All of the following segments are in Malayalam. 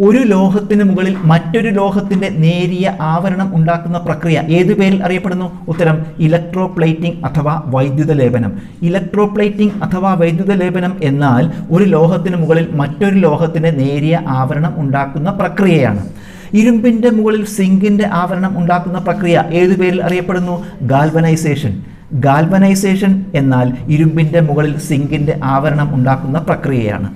ഒരു ലോഹത്തിന് മുകളിൽ മറ്റൊരു ലോഹത്തിന്റെ നേരിയ ആവരണം ഉണ്ടാക്കുന്ന പ്രക്രിയ ഏതു പേരിൽ അറിയപ്പെടുന്നു? ഉത്തരം ഇലക്ട്രോപ്ലേറ്റിംഗ് അഥവാ വൈദ്യുത ലേപനം ഇലക്ട്രോപ്ലേറ്റിംഗ് അഥവാ വൈദ്യുത ലേപനം എന്നാൽ ഒരു ലോഹത്തിന് മുകളിൽ മറ്റൊരു ലോഹത്തിന്റെ നേരിയ ആവരണം ഉണ്ടാക്കുന്ന പ്രക്രിയയാണ്. ഇരുമ്പിന്റെ മുകളിൽ സിങ്കിന്റെ ആവരണം ഉണ്ടാക്കുന്ന പ്രക്രിയ ഏതു പേരിൽ അറിയപ്പെടുന്നു? ഗാൽവനൈസേഷൻ. ഗാൽവനൈസേഷൻ എന്നാൽ ഇരുമ്പിന്റെ മുകളിൽ സിങ്കിന്റെ ആവരണം ഉണ്ടാക്കുന്ന പ്രക്രിയയാണ്.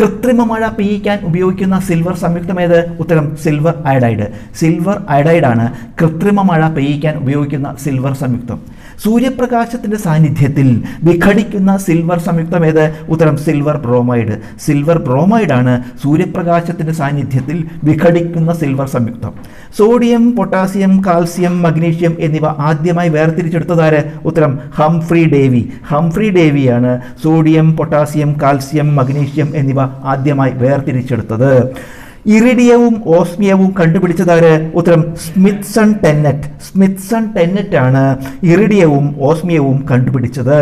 കൃത്രിമ മഴ പെയ്യിക്കാൻ ഉപയോഗിക്കുന്ന സിൽവർ സംയുക്തമേത്? ഉത്തരം സിൽവർ അയഡൈഡ്. സിൽവർ അയഡൈഡാണ് കൃത്രിമ മഴ പെയ്യിക്കാൻ ഉപയോഗിക്കുന്ന സിൽവർ സംയുക്തം. സൂര്യപ്രകാശത്തിന്റെ സാന്നിധ്യത്തിൽ വിഘടിക്കുന്ന സിൽവർ സംയുക്തമേത്? ഉത്തരം സിൽവർ ബ്രോമൈഡ്. സിൽവർ ബ്രോമൈഡാണ് സൂര്യപ്രകാശത്തിന്റെ സാന്നിധ്യത്തിൽ വിഘടിക്കുന്ന സിൽവർ സംയുക്തം. സോഡിയം പൊട്ടാസ്യം കാൽസ്യം മഗ്നീഷ്യം എന്നിവ ആദ്യമായി വേർതിരിച്ചെടുത്തതാര് ഉത്തരം ഹംഫ്രി ഡേവി. ഹംഫ്രി ഡേവിയാണ് സോഡിയം പൊട്ടാസ്യം കാൽസ്യം മഗ്നീഷ്യം എന്നിവ ആദ്യമായി വേർതിരിച്ചെടുത്തത്. ഇറിഡിയവും ഓസ്മിയവും കണ്ടുപിടിച്ചതാര്? ഉത്തരം സ്മിത്സൺ ടെന്നറ്റ്. സ്മിത്സൺ ടെന്നറ്റ് ആണ് ഇറിഡിയവും ഓസ്മിയവും കണ്ടുപിടിച്ചത്.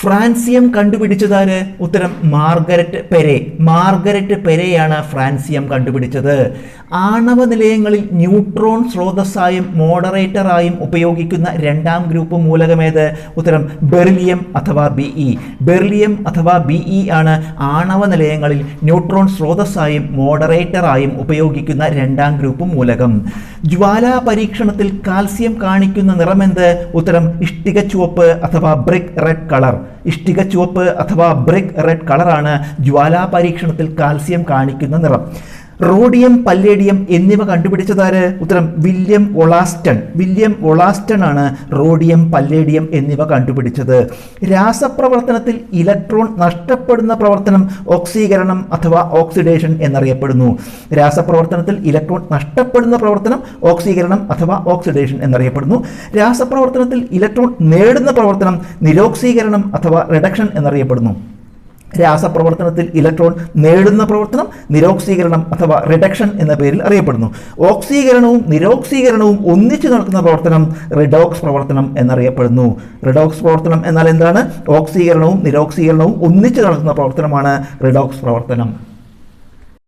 ഫ്രാൻസിയം കണ്ടുപിടിച്ചതാണ് ഉത്തരം മാർഗരറ്റ് പെരെ. മാർഗരറ്റ് പെരെയാണ് ഫ്രാൻസിയം കണ്ടുപിടിച്ചത്. ആണവ നിലയങ്ങളിൽ ന്യൂട്രോൺ സ്രോതസ്സായും മോഡറേറ്ററായും ഉപയോഗിക്കുന്ന രണ്ടാം ഗ്രൂപ്പ് മൂലകമേത്? ഉത്തരം ബെർലിയം അഥവാ ബി ഇ. ബെർലിയം അഥവാ ബി ഇ ആണ് ആണവ നിലയങ്ങളിൽ ന്യൂട്രോൺ സ്രോതസ്സായും മോഡറേറ്ററായും ഉപയോഗിക്കുന്ന രണ്ടാം ഗ്രൂപ്പ് മൂലകം. ജ്വാലാ പരീക്ഷണത്തിൽ കാൽസ്യം കാണിക്കുന്ന നിറമെന്ത്? ഉത്തരം ഇഷ്ടിക ചുവപ്പ് അഥവാ ബ്രിക് റെഡ് കളർ. ഇഷ്ടിക ചുവപ്പ് അഥവാ ബ്രിക് റെഡ് കളറാണ് ജ്വാലാ പരീക്ഷണത്തിൽ കാൽസ്യം കാണിക്കുന്ന നിറം. റോഡിയം പല്ലേഡിയം എന്നിവ കണ്ടുപിടിച്ചതാര് ഉത്തരം വില്യം ഒളാസ്റ്റൺ. വില്യം ഒളാസ്റ്റൺ ആണ് റോഡിയം പല്ലേഡിയം എന്നിവ കണ്ടുപിടിച്ചത്. രാസപ്രവർത്തനത്തിൽ ഇലക്ട്രോൺ നഷ്ടപ്പെടുന്ന പ്രവർത്തനം ഓക്സീകരണം അഥവാ ഓക്സിഡേഷൻ എന്നറിയപ്പെടുന്നു. രാസപ്രവർത്തനത്തിൽ ഇലക്ട്രോൺ നഷ്ടപ്പെടുന്ന പ്രവർത്തനം ഓക്സീകരണം അഥവാ ഓക്സിഡേഷൻ എന്നറിയപ്പെടുന്നു. രാസപ്രവർത്തനത്തിൽ ഇലക്ട്രോൺ നേടുന്ന പ്രവർത്തനം നിരോക്സീകരണം അഥവാ റിഡക്ഷൻ എന്നറിയപ്പെടുന്നു. രാസപ്രവർത്തനത്തിൽ ഇലക്ട്രോൺ നേടുന്ന പ്രവർത്തനം നിരോക്സീകരണം അഥവാ റിഡക്ഷൻ എന്ന പേരിൽ അറിയപ്പെടുന്നു. ഓക്സീകരണവും നിരോക്സീകരണവും ഒന്നിച്ചു നടക്കുന്ന പ്രവർത്തനം റിഡോക്സ് പ്രവർത്തനം എന്നറിയപ്പെടുന്നു. റിഡോക്സ് പ്രവർത്തനം എന്നാൽ എന്താണ്? ഓക്സീകരണവും നിരോക്സീകരണവും ഒന്നിച്ചു നടക്കുന്ന പ്രവർത്തനമാണ് റിഡോക്സ് പ്രവർത്തനം.